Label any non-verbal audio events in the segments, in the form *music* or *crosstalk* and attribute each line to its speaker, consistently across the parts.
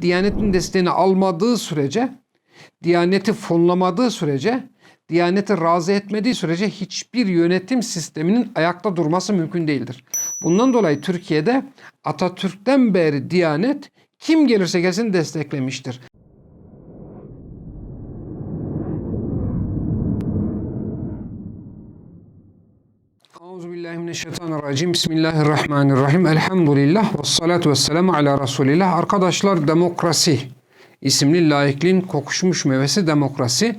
Speaker 1: Diyanetin desteğini almadığı sürece, Diyaneti fonlamadığı sürece, Diyaneti razı etmediği sürece hiçbir yönetim sisteminin ayakta durması mümkün değildir. Bundan dolayı Türkiye'de Atatürk'ten beri Diyanet kim gelirse gelsin desteklemiştir. Euzubillahimineşşeytanirracim. Bismillahirrahmanirrahim. Elhamdülillah. Ve salatu ve selamu ala Resulillah. Arkadaşlar demokrasi isimli laikliğin kokuşmuş meyvesi demokrasi.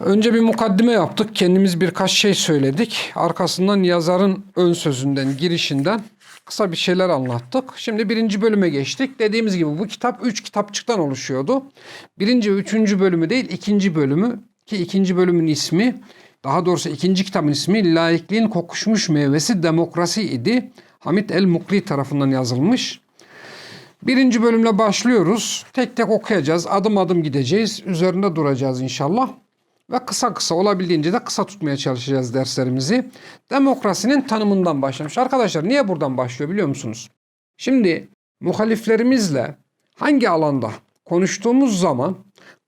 Speaker 1: Önce bir mukaddime yaptık. Kendimiz birkaç şey söyledik. Arkasından yazarın ön sözünden, girişinden kısa bir şeyler anlattık. Şimdi birinci bölüme geçtik. Dediğimiz gibi bu kitap üç kitapçıktan oluşuyordu. Birinci ve üçüncü bölümü değil, ikinci bölümü ki ikinci bölümün ismi daha doğrusu ikinci kitabın ismi Laikliğin Kokuşmuş Meyvesi Demokrasi idi. Hamit el-Mukri tarafından yazılmış. Birinci bölümle başlıyoruz. Tek tek okuyacağız. Adım adım gideceğiz. Üzerinde duracağız inşallah. Ve kısa kısa olabildiğince de kısa tutmaya çalışacağız derslerimizi. Demokrasinin tanımından başlamış. Arkadaşlar niye buradan başlıyor biliyor musunuz? Şimdi muhaliflerimizle hangi alanda konuştuğumuz zaman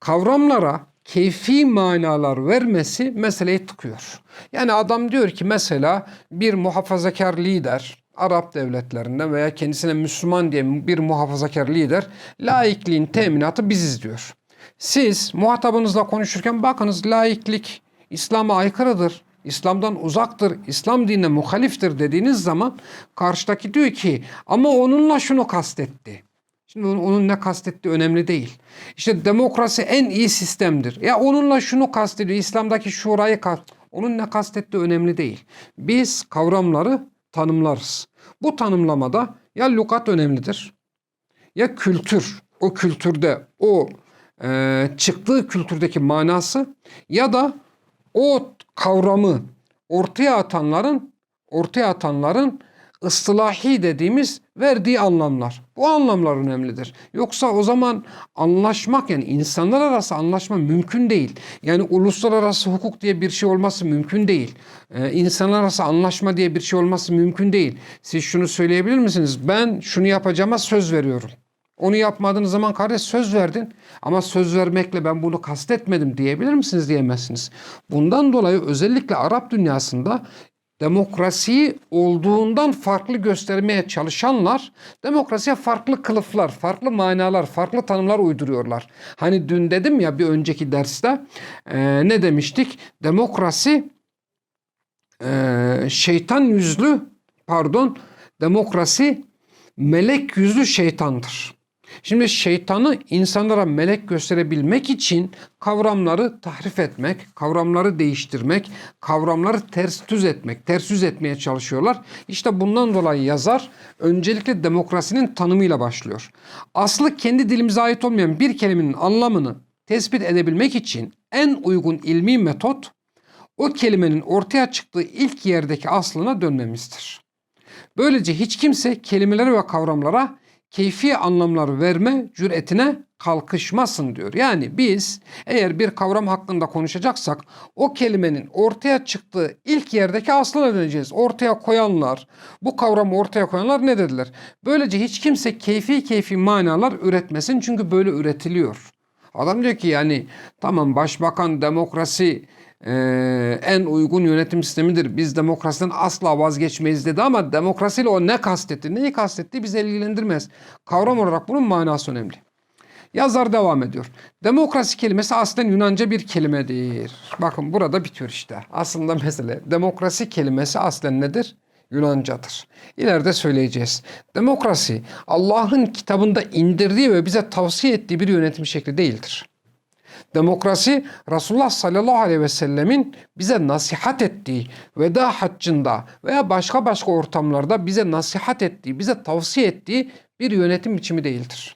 Speaker 1: kavramlara keyfi manalar vermesi meseleyi tıkıyor. Yani adam diyor ki mesela bir muhafazakar lider Arap devletlerinden veya kendisine Müslüman diye bir muhafazakar lider laikliğin teminatı biziz diyor. Siz muhatabınızla konuşurken bakınız laiklik İslam'a aykırıdır. İslam'dan uzaktır, İslam dinine muhaliftir dediğiniz zaman karşıdaki diyor ki ama onunla şunu kastetti. Şimdi onun, onun ne kastettiği önemli değil. İşte demokrasi en iyi sistemdir. Ya onunla şunu kastediyor. İslam'daki şurayı kast. Onun ne kastettiği önemli değil. Biz kavramları tanımlarız. Bu tanımlamada ya lügat önemlidir ya kültür. O kültürde o e, çıktığı kültürdeki manası ya da o kavramı ortaya atanların ortaya atanların ıslahi dediğimiz verdiği anlamlar. Bu anlamlar önemlidir. Yoksa o zaman anlaşmak yani insanlar arası anlaşma mümkün değil. Yani uluslararası hukuk diye bir şey olması mümkün değil. Ee, insanlar arası anlaşma diye bir şey olması mümkün değil. Siz şunu söyleyebilir misiniz? Ben şunu yapacağıma söz veriyorum. Onu yapmadığınız zaman kardeş söz verdin ama söz vermekle ben bunu kastetmedim diyebilir misiniz diyemezsiniz. Bundan dolayı özellikle Arap dünyasında demokrasiyi olduğundan farklı göstermeye çalışanlar demokrasiye farklı kılıflar, farklı manalar, farklı tanımlar uyduruyorlar. Hani dün dedim ya bir önceki derste e, ne demiştik? Demokrasi e, şeytan yüzlü pardon demokrasi melek yüzlü şeytandır. Şimdi şeytanı insanlara melek gösterebilmek için kavramları tahrif etmek, kavramları değiştirmek, kavramları ters düz etmek, ters yüz etmeye çalışıyorlar. İşte bundan dolayı yazar öncelikle demokrasinin tanımıyla başlıyor. Aslı kendi dilimize ait olmayan bir kelimenin anlamını tespit edebilmek için en uygun ilmi metot o kelimenin ortaya çıktığı ilk yerdeki aslına dönmemizdir. Böylece hiç kimse kelimelere ve kavramlara keyfi anlamlar verme cüretine kalkışmasın diyor. Yani biz eğer bir kavram hakkında konuşacaksak o kelimenin ortaya çıktığı ilk yerdeki aslına döneceğiz. Ortaya koyanlar, bu kavramı ortaya koyanlar ne dediler? Böylece hiç kimse keyfi keyfi manalar üretmesin çünkü böyle üretiliyor. Adam diyor ki yani tamam başbakan demokrasi ee, en uygun yönetim sistemidir. Biz demokrasiden asla vazgeçmeyiz dedi ama demokrasiyle o ne kastetti, neyi kastetti bizi ilgilendirmez. Kavram olarak bunun manası önemli. Yazar devam ediyor. Demokrasi kelimesi aslında Yunanca bir kelimedir. Bakın burada bitiyor işte. Aslında mesele demokrasi kelimesi aslen nedir? Yunancadır. İleride söyleyeceğiz. Demokrasi Allah'ın kitabında indirdiği ve bize tavsiye ettiği bir yönetim şekli değildir. Demokrasi Resulullah sallallahu aleyhi ve sellemin bize nasihat ettiği veda haccında veya başka başka ortamlarda bize nasihat ettiği, bize tavsiye ettiği bir yönetim biçimi değildir.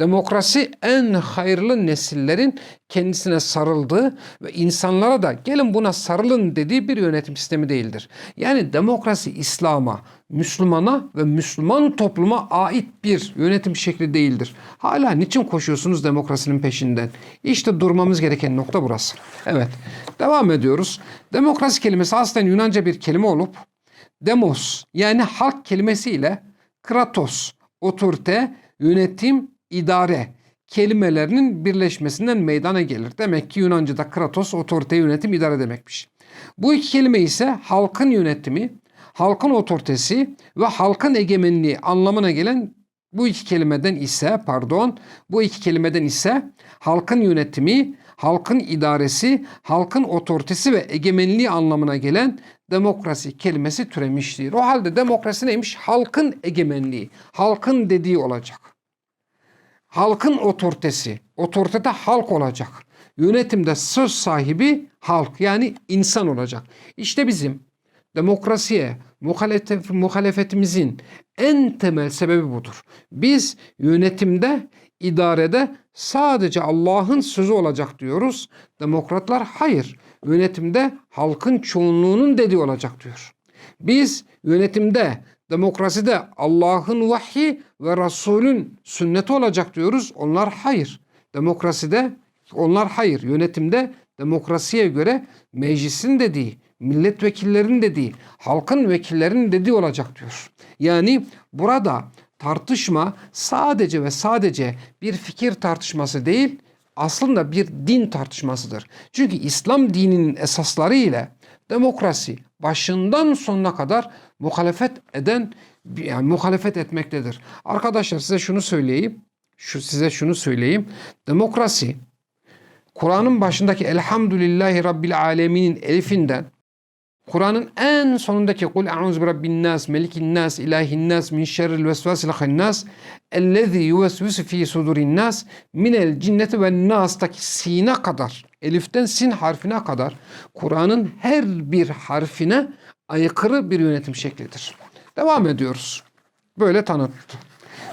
Speaker 1: Demokrasi en hayırlı nesillerin kendisine sarıldığı ve insanlara da gelin buna sarılın dediği bir yönetim sistemi değildir. Yani demokrasi İslam'a, Müslümana ve Müslüman topluma ait bir yönetim şekli değildir. Hala niçin koşuyorsunuz demokrasinin peşinden? İşte durmamız gereken nokta burası. Evet, devam ediyoruz. Demokrasi kelimesi aslında Yunanca bir kelime olup demos yani halk kelimesiyle kratos, otorite, yönetim, idare kelimelerinin birleşmesinden meydana gelir. Demek ki Yunanca'da kratos otorite yönetim idare demekmiş. Bu iki kelime ise halkın yönetimi, halkın otoritesi ve halkın egemenliği anlamına gelen bu iki kelimeden ise pardon bu iki kelimeden ise halkın yönetimi, halkın idaresi, halkın otoritesi ve egemenliği anlamına gelen demokrasi kelimesi türemiştir. O halde demokrasi neymiş? Halkın egemenliği, halkın dediği olacak. Halkın otoritesi, otoritede halk olacak. Yönetimde söz sahibi halk yani insan olacak. İşte bizim demokrasiye muhalefet, muhalefetimizin en temel sebebi budur. Biz yönetimde, idarede sadece Allah'ın sözü olacak diyoruz. Demokratlar hayır. Yönetimde halkın çoğunluğunun dediği olacak diyor. Biz yönetimde, demokraside Allah'ın vahyi ve Resulün sünneti olacak diyoruz. Onlar hayır. Demokraside onlar hayır. Yönetimde demokrasiye göre meclisin dediği, milletvekillerinin dediği, halkın vekillerinin dediği olacak diyor. Yani burada tartışma sadece ve sadece bir fikir tartışması değil, aslında bir din tartışmasıdır. Çünkü İslam dininin esasları ile demokrasi başından sonuna kadar muhalefet eden yani muhalefet etmektedir. Arkadaşlar size şunu söyleyeyim. Şu size şunu söyleyeyim. Demokrasi Kur'an'ın başındaki Elhamdülillahi Rabbil Alemin'in elifinden Kur'an'ın en sonundaki Kul a'udhu bi rabbin nas, melikin nas, ilahin nas, min şerril vesvasil hannas, ellezî yuvesvisu fi sudurin nas, minel cinneti ve nas'taki sine kadar, eliften sin harfine kadar Kur'an'ın her bir harfine aykırı bir yönetim şeklidir. Devam ediyoruz. Böyle tanıttı.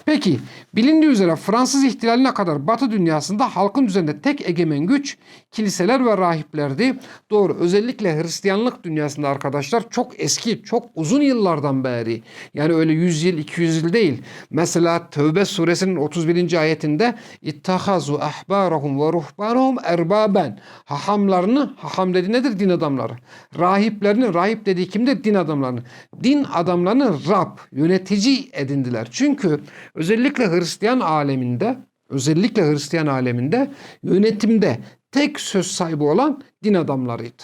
Speaker 1: Peki bilindiği üzere Fransız ihtilaline kadar Batı dünyasında halkın üzerinde tek egemen güç kiliseler ve rahiplerdi. Doğru özellikle Hristiyanlık dünyasında arkadaşlar çok eski çok uzun yıllardan beri yani öyle 100 yıl 200 yıl değil. Mesela Tevbe suresinin 31. ayetinde ittahazu ahbarahum ve ruhbanahum erbaben hahamlarını haham dedi nedir din adamları rahiplerini rahip dediği kimdir din adamlarını din adamlarını Rab yönetici edindiler. Çünkü özellikle Hristiyan aleminde özellikle Hristiyan aleminde yönetimde tek söz sahibi olan din adamlarıydı.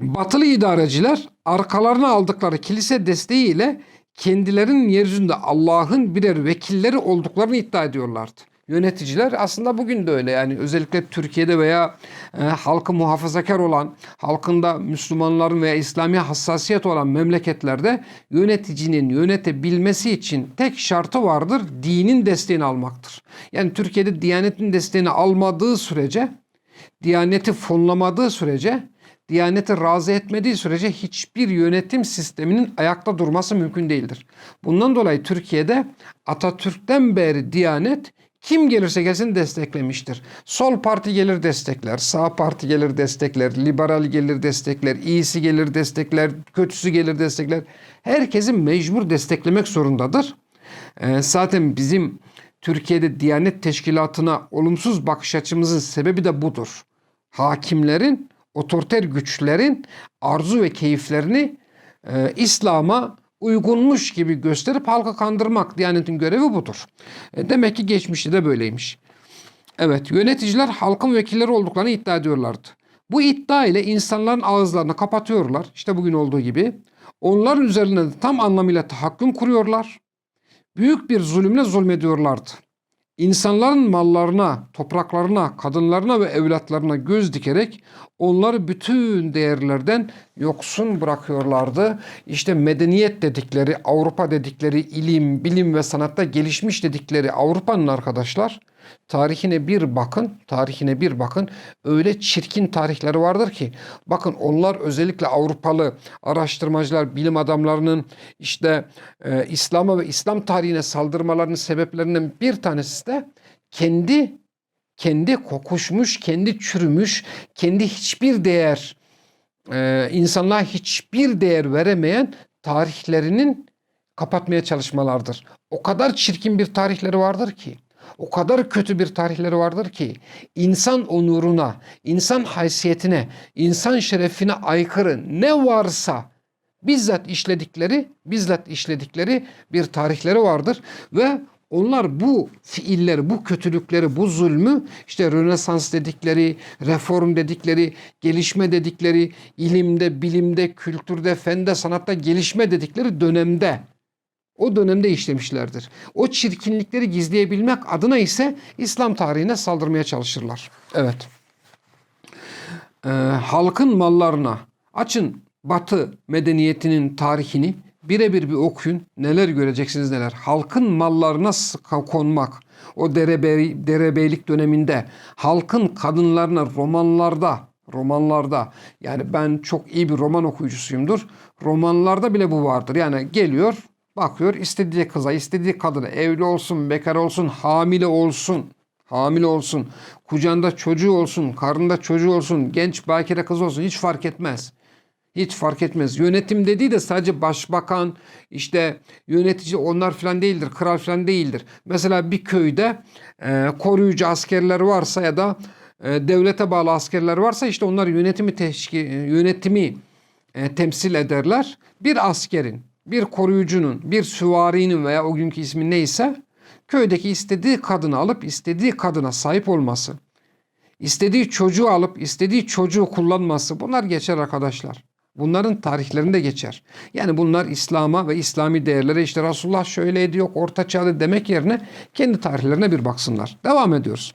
Speaker 1: Batılı idareciler arkalarına aldıkları kilise desteğiyle kendilerinin yeryüzünde Allah'ın birer vekilleri olduklarını iddia ediyorlardı. Yöneticiler aslında bugün de öyle yani özellikle Türkiye'de veya e, halkı muhafazakar olan, halkında Müslümanların veya İslami hassasiyet olan memleketlerde yöneticinin yönetebilmesi için tek şartı vardır dinin desteğini almaktır. Yani Türkiye'de Diyanet'in desteğini almadığı sürece, Diyaneti fonlamadığı sürece Diyaneti razı etmediği sürece hiçbir yönetim sisteminin ayakta durması mümkün değildir. Bundan dolayı Türkiye'de Atatürk'ten beri Diyanet kim gelirse gelsin desteklemiştir. Sol parti gelir destekler, sağ parti gelir destekler, liberal gelir destekler, iyisi gelir destekler, kötüsü gelir destekler. Herkesin mecbur desteklemek zorundadır. Ee, zaten bizim Türkiye'de Diyanet Teşkilatı'na olumsuz bakış açımızın sebebi de budur. Hakimlerin, otoriter güçlerin arzu ve keyiflerini e, İslam'a uygunmuş gibi gösterip halkı kandırmak Diyanet'in görevi budur. E, demek ki geçmişte de böyleymiş. Evet yöneticiler halkın vekilleri olduklarını iddia ediyorlardı. Bu iddia ile insanların ağızlarını kapatıyorlar. İşte bugün olduğu gibi. Onların üzerine de tam anlamıyla tahakküm kuruyorlar. Büyük bir zulümle zulmediyorlardı. İnsanların mallarına, topraklarına, kadınlarına ve evlatlarına göz dikerek onları bütün değerlerden yoksun bırakıyorlardı. İşte medeniyet dedikleri, Avrupa dedikleri, ilim, bilim ve sanatta gelişmiş dedikleri Avrupa'nın arkadaşlar tarihine bir bakın, tarihine bir bakın. Öyle çirkin tarihleri vardır ki bakın onlar özellikle Avrupalı araştırmacılar, bilim adamlarının işte e, İslam'a ve İslam tarihine saldırmalarının sebeplerinden bir tanesi de kendi kendi kokuşmuş, kendi çürümüş, kendi hiçbir değer e, insanlığa hiçbir değer veremeyen tarihlerinin kapatmaya çalışmalardır. O kadar çirkin bir tarihleri vardır ki o kadar kötü bir tarihleri vardır ki insan onuruna, insan haysiyetine, insan şerefine aykırı ne varsa bizzat işledikleri, bizzat işledikleri bir tarihleri vardır ve onlar bu fiilleri, bu kötülükleri, bu zulmü işte Rönesans dedikleri, reform dedikleri, gelişme dedikleri, ilimde, bilimde, kültürde, fende, sanatta gelişme dedikleri dönemde o dönemde işlemişlerdir. O çirkinlikleri gizleyebilmek adına ise İslam tarihine saldırmaya çalışırlar. Evet. Ee, halkın mallarına açın Batı medeniyetinin tarihini birebir bir okuyun. Neler göreceksiniz neler. Halkın mallarına konmak. O derebe, derebeylik döneminde halkın kadınlarına romanlarda romanlarda yani ben çok iyi bir roman okuyucusuyumdur. Romanlarda bile bu vardır. Yani geliyor bakıyor istediği kıza istediği kadına evli olsun bekar olsun hamile olsun hamile olsun kucağında çocuğu olsun karnında çocuğu olsun genç bakire kız olsun hiç fark etmez. Hiç fark etmez. Yönetim dediği de sadece başbakan, işte yönetici onlar falan değildir. Kral falan değildir. Mesela bir köyde e, koruyucu askerler varsa ya da e, devlete bağlı askerler varsa işte onlar yönetimi teşkil, yönetimi e, temsil ederler. Bir askerin, bir koruyucunun, bir süvarinin veya o günkü ismi neyse köydeki istediği kadını alıp istediği kadına sahip olması, istediği çocuğu alıp istediği çocuğu kullanması bunlar geçer arkadaşlar. Bunların tarihlerinde geçer. Yani bunlar İslam'a ve İslami değerlere işte Resulullah şöyleydi yok orta çağda demek yerine kendi tarihlerine bir baksınlar. Devam ediyoruz.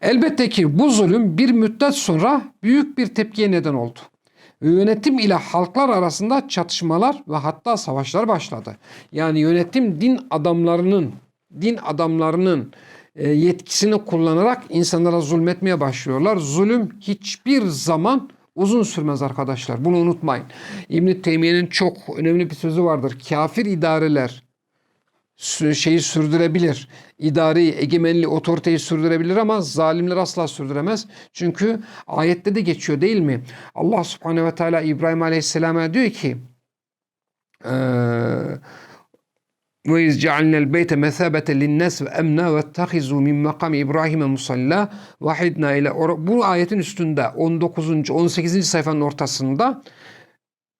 Speaker 1: Elbette ki bu zulüm bir müddet sonra büyük bir tepkiye neden oldu. Yönetim ile halklar arasında çatışmalar ve hatta savaşlar başladı. Yani yönetim din adamlarının din adamlarının e, yetkisini kullanarak insanlara zulmetmeye başlıyorlar. Zulüm hiçbir zaman uzun sürmez arkadaşlar. Bunu unutmayın. İbn Teymiye'nin çok önemli bir sözü vardır. Kafir idareler şeyi sürdürebilir. İdareyi, egemenliği, otoriteyi sürdürebilir ama zalimler asla sürdüremez. Çünkü ayette de geçiyor değil mi? Allah subhanehu ve teala İbrahim aleyhisselama diyor ki ve iz cealnel beyte mesabete linnas ve emna ve tahizu min makam İbrahim'e musalla vahidna ile bu ayetin üstünde 19. 18. sayfanın ortasında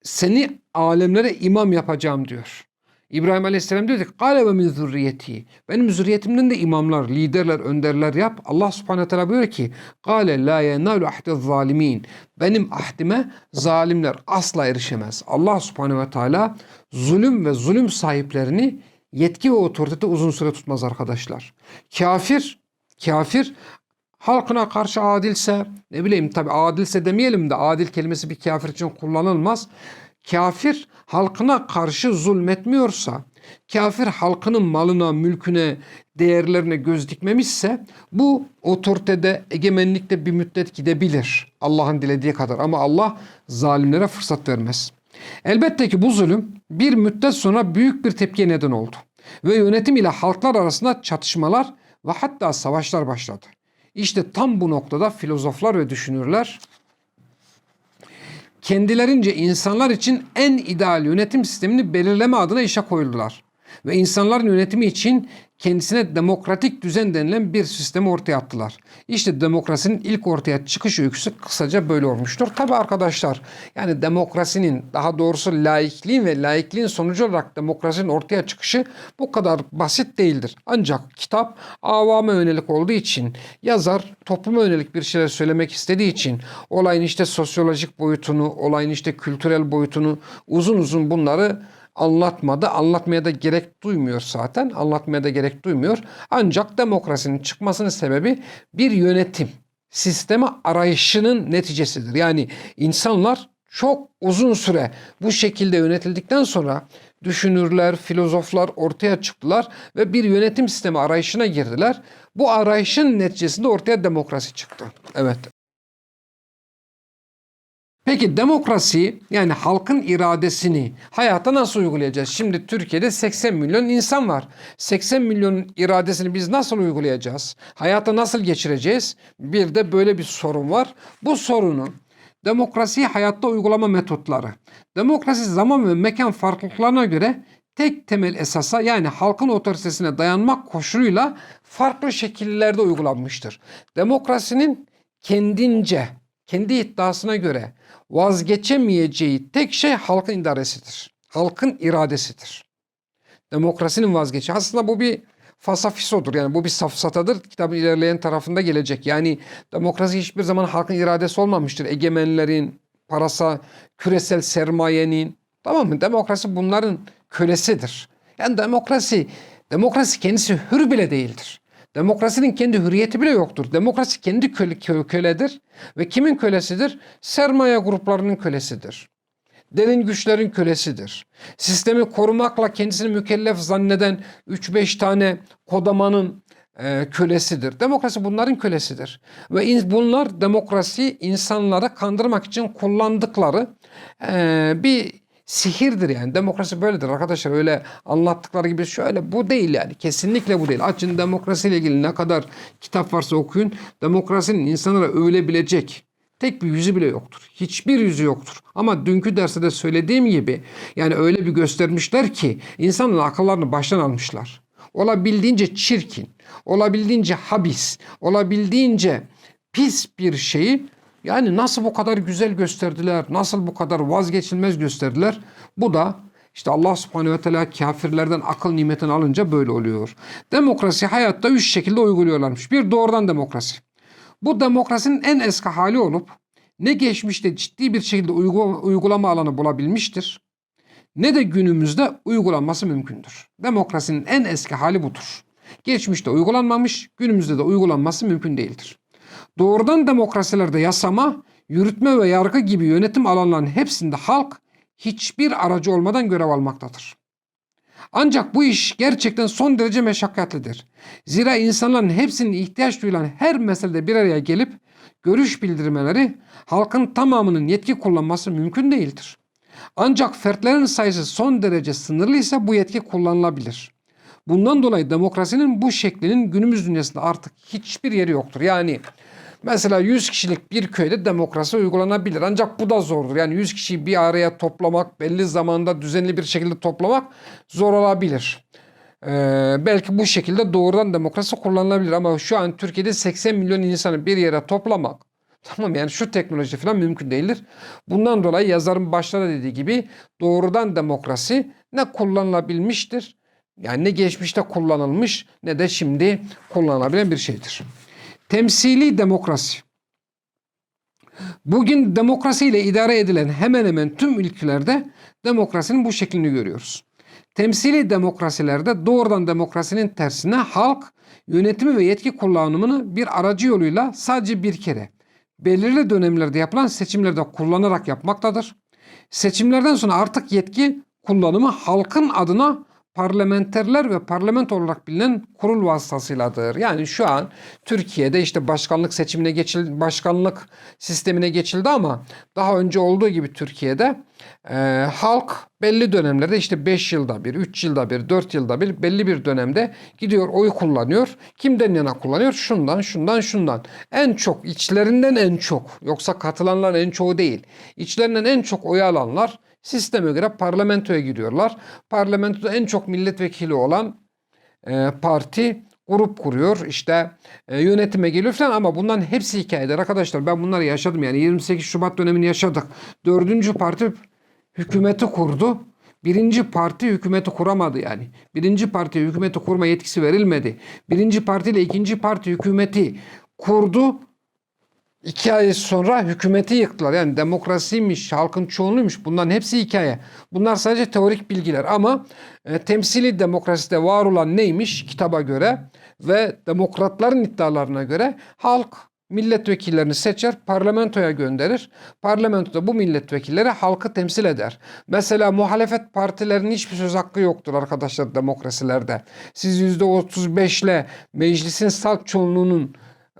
Speaker 1: seni alemlere imam yapacağım diyor. İbrahim Aleyhisselam diyor ki Kale ve min zürriyeti. Benim zürriyetimden de imamlar, liderler, önderler yap. Allah subhanehu teala buyuruyor ki Kale la yenalu ahde zalimin. Benim ahdime zalimler asla erişemez. Allah subhanehu ve teala zulüm ve zulüm sahiplerini yetki ve otoritede uzun süre tutmaz arkadaşlar. Kafir, kafir halkına karşı adilse ne bileyim tabi adilse demeyelim de adil kelimesi bir kafir için kullanılmaz. Kafir halkına karşı zulmetmiyorsa, kafir halkının malına, mülküne, değerlerine göz dikmemişse bu otoritede, egemenlikte bir müddet gidebilir. Allah'ın dilediği kadar ama Allah zalimlere fırsat vermez. Elbette ki bu zulüm bir müddet sonra büyük bir tepkiye neden oldu. Ve yönetim ile halklar arasında çatışmalar ve hatta savaşlar başladı. İşte tam bu noktada filozoflar ve düşünürler kendilerince insanlar için en ideal yönetim sistemini belirleme adına işe koyuldular. Ve insanların yönetimi için kendisine demokratik düzen denilen bir sistemi ortaya attılar. İşte demokrasinin ilk ortaya çıkış öyküsü kısaca böyle olmuştur. Tabi arkadaşlar yani demokrasinin daha doğrusu laikliğin ve laikliğin sonucu olarak demokrasinin ortaya çıkışı bu kadar basit değildir. Ancak kitap avama yönelik olduğu için yazar topluma yönelik bir şeyler söylemek istediği için olayın işte sosyolojik boyutunu, olayın işte kültürel boyutunu uzun uzun bunları anlatmadı. Anlatmaya da gerek duymuyor zaten. Anlatmaya da gerek duymuyor. Ancak demokrasinin çıkmasının sebebi bir yönetim sistemi arayışının neticesidir. Yani insanlar çok uzun süre bu şekilde yönetildikten sonra düşünürler, filozoflar ortaya çıktılar ve bir yönetim sistemi arayışına girdiler. Bu arayışın neticesinde ortaya demokrasi çıktı. Evet. Peki demokrasi yani halkın iradesini hayata nasıl uygulayacağız? Şimdi Türkiye'de 80 milyon insan var. 80 milyon iradesini biz nasıl uygulayacağız? Hayata nasıl geçireceğiz? Bir de böyle bir sorun var. Bu sorunu demokrasiyi hayatta uygulama metotları. Demokrasi zaman ve mekan farklılıklarına göre tek temel esasa yani halkın otoritesine dayanmak koşuluyla farklı şekillerde uygulanmıştır. Demokrasinin kendince kendi iddiasına göre vazgeçemeyeceği tek şey halkın idaresidir. Halkın iradesidir. Demokrasinin vazgeçi. Aslında bu bir fasafisodur. Yani bu bir safsatadır. Kitabın ilerleyen tarafında gelecek. Yani demokrasi hiçbir zaman halkın iradesi olmamıştır. Egemenlerin, parasa, küresel sermayenin. Tamam mı? Demokrasi bunların kölesidir. Yani demokrasi, demokrasi kendisi hür bile değildir. Demokrasinin kendi hürriyeti bile yoktur. Demokrasi kendi köle, kö- köledir ve kimin kölesidir? Sermaye gruplarının kölesidir. Derin güçlerin kölesidir. Sistemi korumakla kendisini mükellef zanneden 3-5 tane kodamanın e, kölesidir. Demokrasi bunların kölesidir. Ve bunlar demokrasiyi insanları kandırmak için kullandıkları e, bir sihirdir yani. Demokrasi böyledir arkadaşlar. Öyle anlattıkları gibi şöyle bu değil yani. Kesinlikle bu değil. Açın demokrasiyle ilgili ne kadar kitap varsa okuyun. Demokrasinin insanlara övülebilecek tek bir yüzü bile yoktur. Hiçbir yüzü yoktur. Ama dünkü derste de söylediğim gibi yani öyle bir göstermişler ki insanın akıllarını baştan almışlar. Olabildiğince çirkin, olabildiğince habis, olabildiğince pis bir şeyi yani nasıl bu kadar güzel gösterdiler, nasıl bu kadar vazgeçilmez gösterdiler? Bu da işte Allah subhanehu ve teala kafirlerden akıl nimetini alınca böyle oluyor. Demokrasi hayatta üç şekilde uyguluyorlarmış. Bir doğrudan demokrasi. Bu demokrasinin en eski hali olup ne geçmişte ciddi bir şekilde uygu- uygulama alanı bulabilmiştir ne de günümüzde uygulanması mümkündür. Demokrasinin en eski hali budur. Geçmişte uygulanmamış, günümüzde de uygulanması mümkün değildir. Doğrudan demokrasilerde yasama, yürütme ve yargı gibi yönetim alanlarının hepsinde halk hiçbir aracı olmadan görev almaktadır. Ancak bu iş gerçekten son derece meşakkatlidir. Zira insanların hepsinin ihtiyaç duyulan her meselede bir araya gelip görüş bildirmeleri halkın tamamının yetki kullanması mümkün değildir. Ancak fertlerin sayısı son derece sınırlı ise bu yetki kullanılabilir. Bundan dolayı demokrasinin bu şeklinin günümüz dünyasında artık hiçbir yeri yoktur. Yani mesela 100 kişilik bir köyde demokrasi uygulanabilir. Ancak bu da zordur. Yani 100 kişiyi bir araya toplamak, belli zamanda düzenli bir şekilde toplamak zor olabilir. Ee, belki bu şekilde doğrudan demokrasi kullanılabilir ama şu an Türkiye'de 80 milyon insanı bir yere toplamak *laughs* Tamam yani şu teknoloji falan mümkün değildir. Bundan dolayı yazarın başta da dediği gibi doğrudan demokrasi ne kullanılabilmiştir. Yani ne geçmişte kullanılmış ne de şimdi kullanılabilen bir şeydir. Temsili demokrasi. Bugün demokrasiyle idare edilen hemen hemen tüm ülkelerde demokrasinin bu şeklini görüyoruz. Temsili demokrasilerde doğrudan demokrasinin tersine halk yönetimi ve yetki kullanımını bir aracı yoluyla sadece bir kere belirli dönemlerde yapılan seçimlerde kullanarak yapmaktadır. Seçimlerden sonra artık yetki kullanımı halkın adına parlamenterler ve parlamento olarak bilinen kurul vasıtasıyladır. Yani şu an Türkiye'de işte başkanlık seçimine geçildi, başkanlık sistemine geçildi ama daha önce olduğu gibi Türkiye'de e, halk belli dönemlerde işte 5 yılda bir, 3 yılda bir, 4 yılda bir belli bir dönemde gidiyor oy kullanıyor. Kimden yana kullanıyor? Şundan, şundan, şundan. En çok, içlerinden en çok. Yoksa katılanlar en çoğu değil. İçlerinden en çok oy alanlar sisteme göre parlamentoya gidiyorlar. Parlamentoda en çok milletvekili olan e, parti grup kuruyor. İşte e, yönetime geliyor falan ama bunların hepsi hikayedir arkadaşlar. Ben bunları yaşadım yani 28 Şubat dönemini yaşadık. Dördüncü parti hükümeti kurdu. Birinci parti hükümeti kuramadı yani. Birinci parti hükümeti kurma yetkisi verilmedi. Birinci parti ile ikinci parti hükümeti kurdu. İki ay sonra hükümeti yıktılar. Yani demokrasiymiş, halkın çoğunluğuymuş. Bunların hepsi hikaye. Bunlar sadece teorik bilgiler ama e, temsili demokraside var olan neymiş kitaba göre ve demokratların iddialarına göre halk milletvekillerini seçer, parlamentoya gönderir. Parlamentoda bu milletvekilleri halkı temsil eder. Mesela muhalefet partilerinin hiçbir söz hakkı yoktur arkadaşlar demokrasilerde. Siz %35 ile meclisin salt çoğunluğunun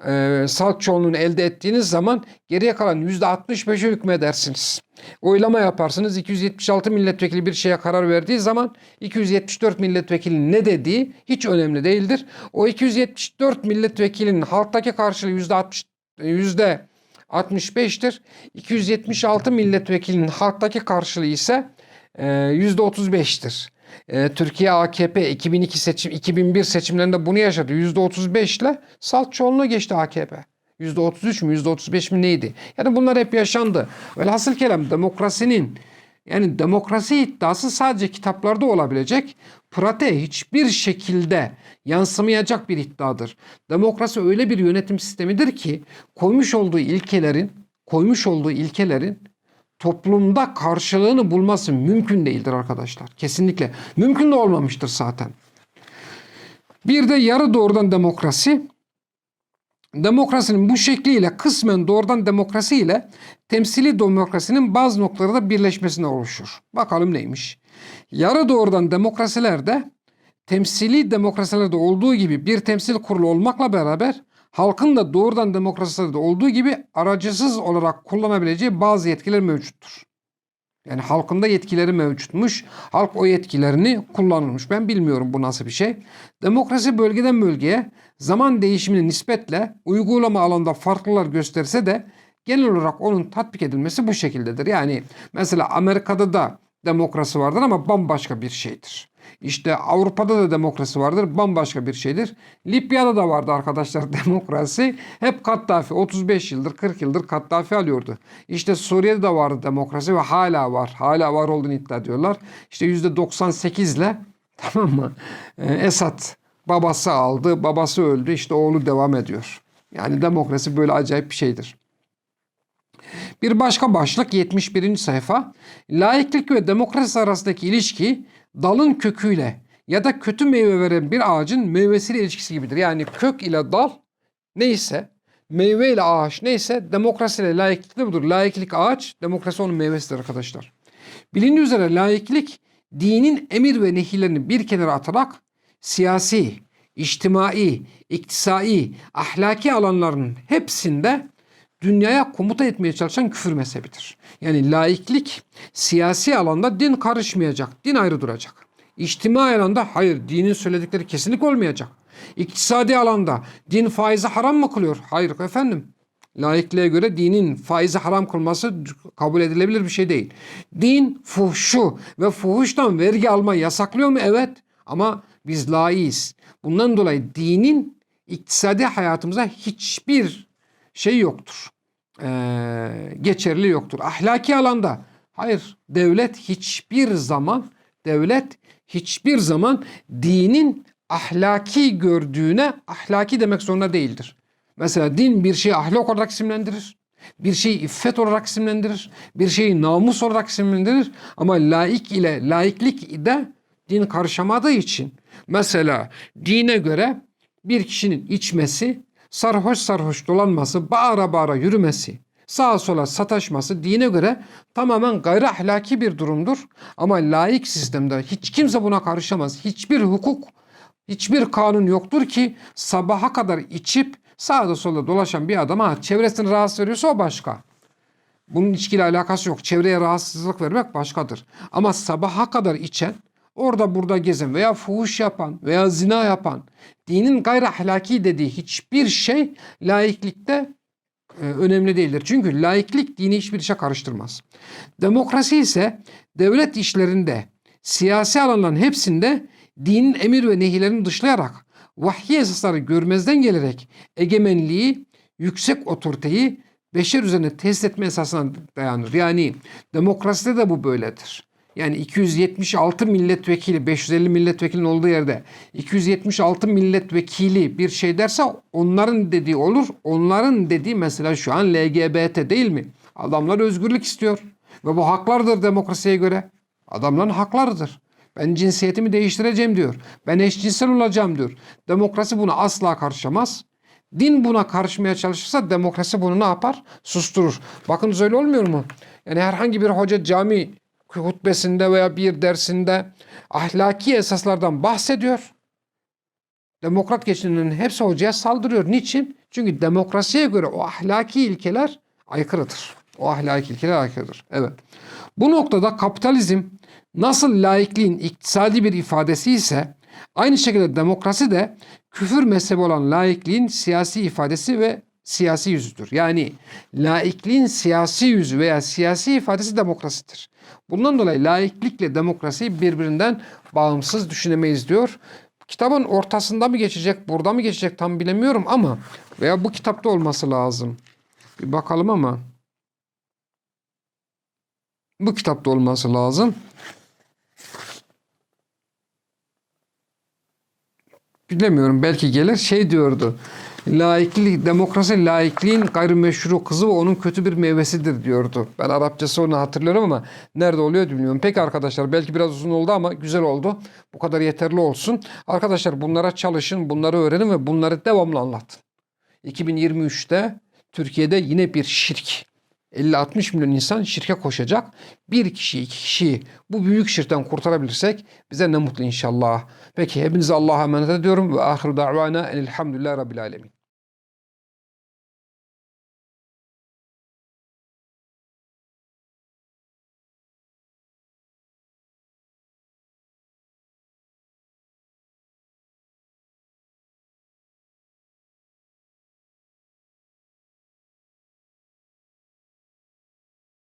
Speaker 1: e, salt çoğunluğunu elde ettiğiniz zaman geriye kalan %65'e hükmedersiniz. Oylama yaparsınız. 276 milletvekili bir şeye karar verdiği zaman 274 milletvekili ne dediği hiç önemli değildir. O 274 milletvekilinin halktaki karşılığı %60 yüzde 65'tir. 276 milletvekilinin halktaki karşılığı ise e, %35'tir. E, Türkiye AKP 2002 seçim 2001 seçimlerinde bunu yaşadı. %35 ile salt çoğunluğu geçti AKP. %33 mü %35 mi neydi? Yani bunlar hep yaşandı. Velhasıl kelam demokrasinin yani demokrasi iddiası sadece kitaplarda olabilecek, pratiğe hiçbir şekilde yansımayacak bir iddiadır. Demokrasi öyle bir yönetim sistemidir ki koymuş olduğu ilkelerin, koymuş olduğu ilkelerin toplumda karşılığını bulması mümkün değildir arkadaşlar. Kesinlikle. Mümkün de olmamıştır zaten. Bir de yarı doğrudan demokrasi. Demokrasinin bu şekliyle kısmen doğrudan demokrasi ile temsili demokrasinin bazı noktalarda birleşmesine oluşur. Bakalım neymiş? Yarı doğrudan demokrasilerde temsili demokrasilerde olduğu gibi bir temsil kurulu olmakla beraber halkın da doğrudan demokrasilerde olduğu gibi aracısız olarak kullanabileceği bazı yetkiler mevcuttur. Yani halkında yetkileri mevcutmuş. Halk o yetkilerini kullanılmış. Ben bilmiyorum bu nasıl bir şey. Demokrasi bölgeden bölgeye zaman değişimine nispetle uygulama alanında farklılar gösterse de genel olarak onun tatbik edilmesi bu şekildedir. Yani mesela Amerika'da da demokrasi vardır ama bambaşka bir şeydir. İşte Avrupa'da da demokrasi vardır, bambaşka bir şeydir. Libya'da da vardı arkadaşlar *laughs* demokrasi. Hep Kaddafi 35 yıldır, 40 yıldır Kaddafi alıyordu. İşte Suriye'de de vardı demokrasi ve hala var. Hala var olduğunu iddia ediyorlar. İşte %98 ile *laughs* tamam mı? Ee, Esad babası aldı, babası öldü. İşte oğlu devam ediyor. Yani demokrasi böyle acayip bir şeydir. Bir başka başlık 71. sayfa. Laiklik ve demokrasi arasındaki ilişki dalın köküyle ya da kötü meyve veren bir ağacın meyvesiyle ilişkisi gibidir. Yani kök ile dal neyse, meyve ile ağaç neyse demokrasi ile laiklik de budur. Laiklik ağaç, demokrasi onun meyvesidir arkadaşlar. Bilindiği üzere laiklik dinin emir ve nehirlerini bir kenara atarak siyasi, içtimai, iktisai, ahlaki alanların hepsinde dünyaya komuta etmeye çalışan küfür mezhebidir. Yani laiklik siyasi alanda din karışmayacak, din ayrı duracak. İçtimai alanda hayır dinin söyledikleri kesinlik olmayacak. İktisadi alanda din faizi haram mı kılıyor? Hayır efendim. Laikliğe göre dinin faizi haram kılması kabul edilebilir bir şey değil. Din fuhşu ve fuhuştan vergi almayı yasaklıyor mu? Evet. Ama biz laiyiz. Bundan dolayı dinin iktisadi hayatımıza hiçbir şey yoktur. Ee, geçerli yoktur. Ahlaki alanda hayır devlet hiçbir zaman devlet hiçbir zaman dinin ahlaki gördüğüne ahlaki demek zorunda değildir. Mesela din bir şeyi ahlak olarak isimlendirir. Bir şeyi iffet olarak isimlendirir. Bir şeyi namus olarak isimlendirir. Ama laik ile laiklik de din karışamadığı için mesela dine göre bir kişinin içmesi, sarhoş sarhoş dolanması, bağıra bağıra yürümesi, sağa sola sataşması dine göre tamamen gayri ahlaki bir durumdur. Ama laik sistemde hiç kimse buna karışamaz. Hiçbir hukuk, hiçbir kanun yoktur ki sabaha kadar içip sağda solda dolaşan bir adama çevresini rahatsız veriyorsa o başka. Bunun içkiyle alakası yok. Çevreye rahatsızlık vermek başkadır. Ama sabaha kadar içen, orada burada gezen veya fuhuş yapan veya zina yapan, dinin gayri ahlaki dediği hiçbir şey laiklikte e, önemli değildir. Çünkü laiklik dini hiçbir işe karıştırmaz. Demokrasi ise devlet işlerinde, siyasi alanların hepsinde dinin emir ve nehirlerini dışlayarak, vahiy esasları görmezden gelerek egemenliği, yüksek otoriteyi beşer üzerine test etme esasına dayanır. Yani demokraside de bu böyledir. Yani 276 milletvekili, 550 milletvekilinin olduğu yerde 276 milletvekili bir şey derse onların dediği olur. Onların dediği mesela şu an LGBT değil mi? Adamlar özgürlük istiyor. Ve bu haklardır demokrasiye göre. Adamların haklarıdır. Ben cinsiyetimi değiştireceğim diyor. Ben eşcinsel olacağım diyor. Demokrasi buna asla karışamaz. Din buna karışmaya çalışırsa demokrasi bunu ne yapar? Susturur. Bakın öyle olmuyor mu? Yani herhangi bir hoca cami hutbesinde veya bir dersinde ahlaki esaslardan bahsediyor. Demokrat geçinlerin hepsi hocaya saldırıyor. Niçin? Çünkü demokrasiye göre o ahlaki ilkeler aykırıdır. O ahlaki ilkeler aykırıdır. Evet. Bu noktada kapitalizm nasıl laikliğin iktisadi bir ifadesi ise aynı şekilde demokrasi de küfür mezhebi olan laikliğin siyasi ifadesi ve siyasi yüzüdür. Yani laikliğin siyasi yüzü veya siyasi ifadesi demokrasidir. Bundan dolayı laiklikle demokrasiyi birbirinden bağımsız düşünemeyiz diyor. kitabın ortasında mı geçecek, burada mı geçecek tam bilemiyorum ama veya bu kitapta olması lazım. Bir bakalım ama bu kitapta olması lazım. Bilemiyorum belki gelir şey diyordu. Laiklik, demokrasi laikliğin gayrimeşru kızı ve onun kötü bir meyvesidir diyordu. Ben Arapçası onu hatırlıyorum ama nerede oluyor bilmiyorum. Peki arkadaşlar belki biraz uzun oldu ama güzel oldu. Bu kadar yeterli olsun. Arkadaşlar bunlara çalışın, bunları öğrenin ve bunları devamlı anlatın. 2023'te Türkiye'de yine bir şirk. 50-60 milyon insan şirke koşacak. Bir kişi, iki kişiyi bu büyük şirkten kurtarabilirsek bize ne mutlu inşallah. Peki hepinize Allah'a emanet ediyorum ve ahiru da'vana enelhamdülillahi rabbil alemin.